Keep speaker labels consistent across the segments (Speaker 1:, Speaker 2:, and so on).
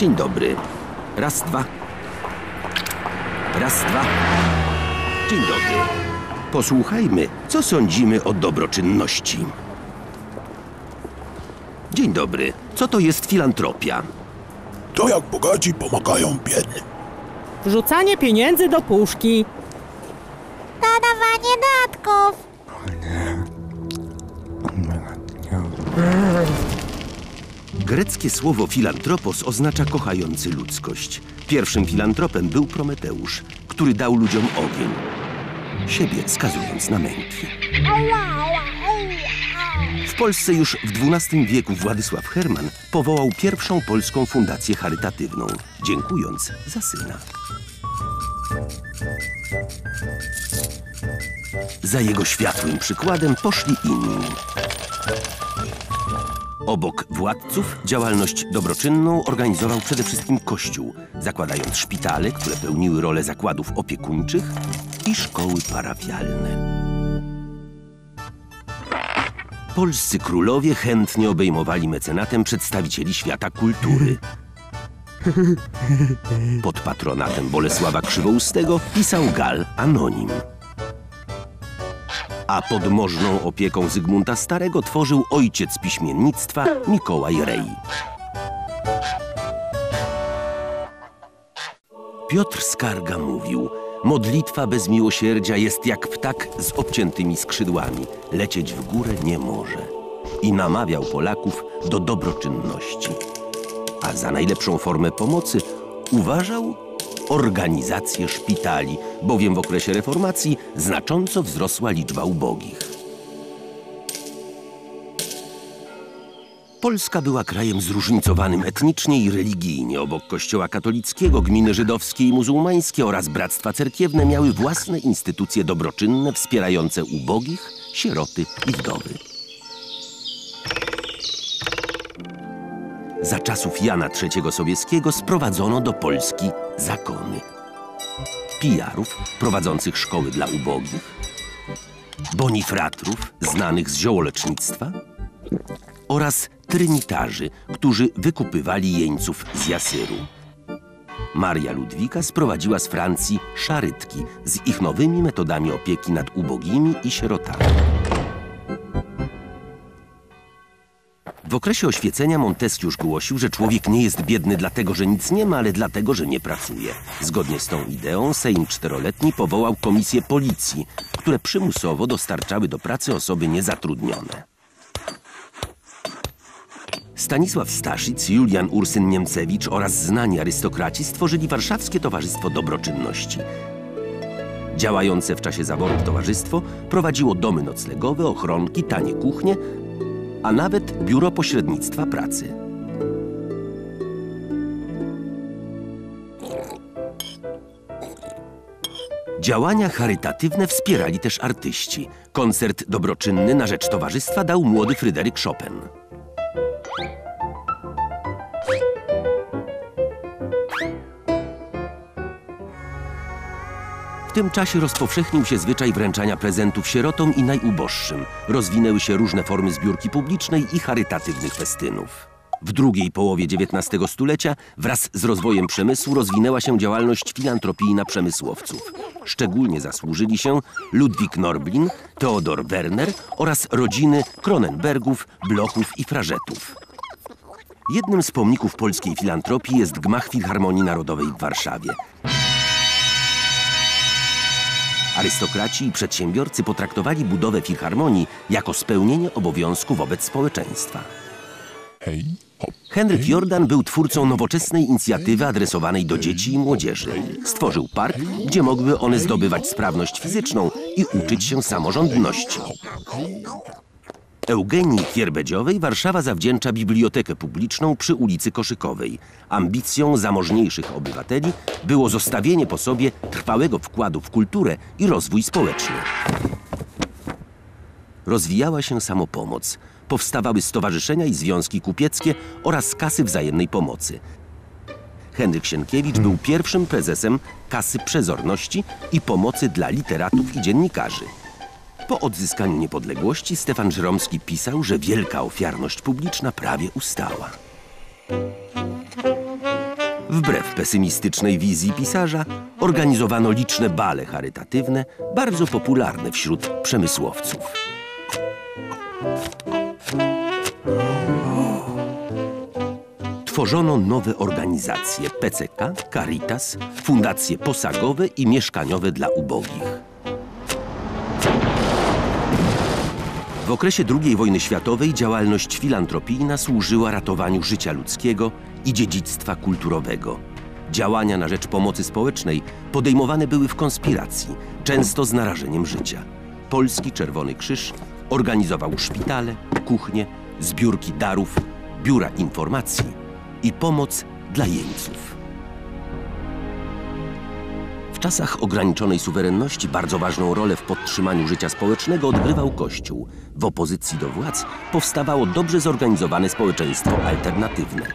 Speaker 1: Dzień dobry. Raz, dwa. Raz, dwa. Dzień dobry. Posłuchajmy, co sądzimy o dobroczynności. Dzień dobry. Co to jest filantropia?
Speaker 2: To jak bogaci pomagają biednym.
Speaker 3: Wrzucanie pieniędzy do puszki.
Speaker 4: Nadawanie datków.
Speaker 1: Greckie słowo filantropos oznacza kochający ludzkość. Pierwszym filantropem był Prometeusz, który dał ludziom ogień. Siebie skazując na męki. W Polsce już w XII wieku Władysław Herman powołał pierwszą polską fundację charytatywną, dziękując za syna. Za jego światłym przykładem poszli inni. Obok władców działalność dobroczynną organizował przede wszystkim Kościół, zakładając szpitale, które pełniły rolę zakładów opiekuńczych i szkoły parafialne. Polscy królowie chętnie obejmowali mecenatem przedstawicieli świata kultury. Pod patronatem Bolesława Krzywoustego pisał Gal Anonim. A pod możną opieką Zygmunta Starego tworzył ojciec piśmiennictwa Mikołaj Rej. Piotr Skarga mówił: Modlitwa bez miłosierdzia jest jak ptak z obciętymi skrzydłami, lecieć w górę nie może. I namawiał Polaków do dobroczynności. A za najlepszą formę pomocy uważał organizację szpitali, bowiem w okresie reformacji znacząco wzrosła liczba ubogich. Polska była krajem zróżnicowanym etnicznie i religijnie. Obok kościoła katolickiego, gminy żydowskie i muzułmańskie oraz bractwa cerkiewne miały własne instytucje dobroczynne wspierające ubogich, sieroty i wdowy. Czasów Jana III Sobieskiego sprowadzono do Polski zakony. Pijarów prowadzących szkoły dla ubogich, bonifratrów znanych z ziołolecznictwa oraz trynitarzy, którzy wykupywali jeńców z Jasyru. Maria Ludwika sprowadziła z Francji szarytki z ich nowymi metodami opieki nad ubogimi i sierotami. W okresie oświecenia Montesquieu głosił, że człowiek nie jest biedny dlatego, że nic nie ma, ale dlatego, że nie pracuje. Zgodnie z tą ideą Sejm Czteroletni powołał komisje policji, które przymusowo dostarczały do pracy osoby niezatrudnione. Stanisław Staszic, Julian Ursyn Niemcewicz oraz znani arystokraci stworzyli Warszawskie Towarzystwo Dobroczynności. Działające w czasie zaborów towarzystwo prowadziło domy noclegowe, ochronki, tanie kuchnie, a nawet biuro pośrednictwa pracy. Działania charytatywne wspierali też artyści. Koncert dobroczynny na rzecz towarzystwa dał młody Fryderyk Chopin. W tym czasie rozpowszechnił się zwyczaj wręczania prezentów sierotom i najuboższym. Rozwinęły się różne formy zbiórki publicznej i charytatywnych festynów. W drugiej połowie XIX stulecia wraz z rozwojem przemysłu rozwinęła się działalność filantropijna przemysłowców. Szczególnie zasłużyli się Ludwik Norblin, Theodor Werner oraz rodziny Kronenbergów, Blochów i Frażetów. Jednym z pomników polskiej filantropii jest gmach Filharmonii Narodowej w Warszawie. Arystokraci i przedsiębiorcy potraktowali budowę filharmonii jako spełnienie obowiązku wobec społeczeństwa.
Speaker 2: Hej, hop.
Speaker 1: Henryk Jordan był twórcą nowoczesnej inicjatywy adresowanej do dzieci i młodzieży. Stworzył park, gdzie mogły one zdobywać sprawność fizyczną i uczyć się samorządności. Eugenii Kierbedziowej Warszawa zawdzięcza bibliotekę publiczną przy ulicy Koszykowej. Ambicją zamożniejszych obywateli było zostawienie po sobie trwałego wkładu w kulturę i rozwój społeczny. Rozwijała się samopomoc. Powstawały stowarzyszenia i związki kupieckie oraz kasy wzajemnej pomocy. Henryk Sienkiewicz był pierwszym prezesem Kasy Przezorności i Pomocy dla Literatów i Dziennikarzy. Po odzyskaniu niepodległości Stefan Żeromski pisał, że wielka ofiarność publiczna prawie ustała. Wbrew pesymistycznej wizji pisarza, organizowano liczne bale charytatywne, bardzo popularne wśród przemysłowców. Tworzono nowe organizacje PCK, Caritas, fundacje posagowe i mieszkaniowe dla ubogich. W okresie II wojny światowej działalność filantropijna służyła ratowaniu życia ludzkiego i dziedzictwa kulturowego. Działania na rzecz pomocy społecznej podejmowane były w konspiracji, często z narażeniem życia. Polski Czerwony Krzyż organizował szpitale, kuchnie, zbiórki darów, biura informacji i pomoc dla jeńców. Czasach ograniczonej suwerenności bardzo ważną rolę w podtrzymaniu życia społecznego odgrywał Kościół. W opozycji do władz powstawało dobrze zorganizowane społeczeństwo alternatywne.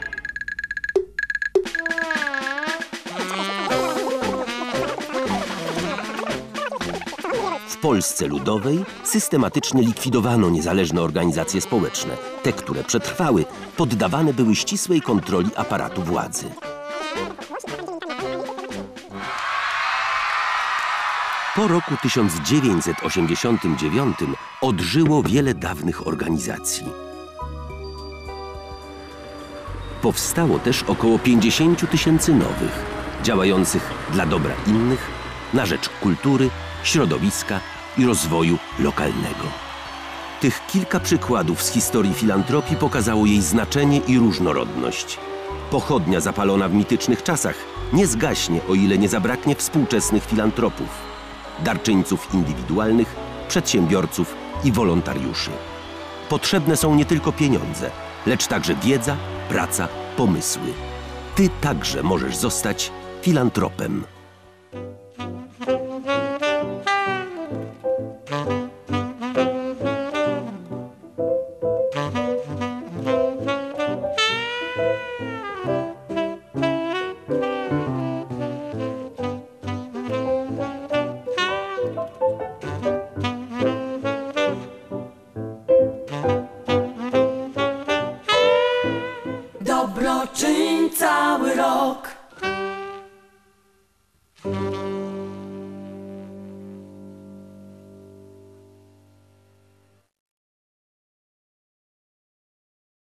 Speaker 1: W Polsce Ludowej systematycznie likwidowano niezależne organizacje społeczne. Te, które przetrwały, poddawane były ścisłej kontroli aparatu władzy. Po roku 1989 odżyło wiele dawnych organizacji. Powstało też około 50 tysięcy nowych, działających dla dobra innych, na rzecz kultury, środowiska i rozwoju lokalnego. Tych kilka przykładów z historii filantropii pokazało jej znaczenie i różnorodność. Pochodnia zapalona w mitycznych czasach nie zgaśnie, o ile nie zabraknie współczesnych filantropów, darczyńców indywidualnych, przedsiębiorców i wolontariuszy. Potrzebne są nie tylko pieniądze, lecz także wiedza, praca, pomysły. Ty także możesz zostać filantropem. Thank you. dobroczyń cały rok.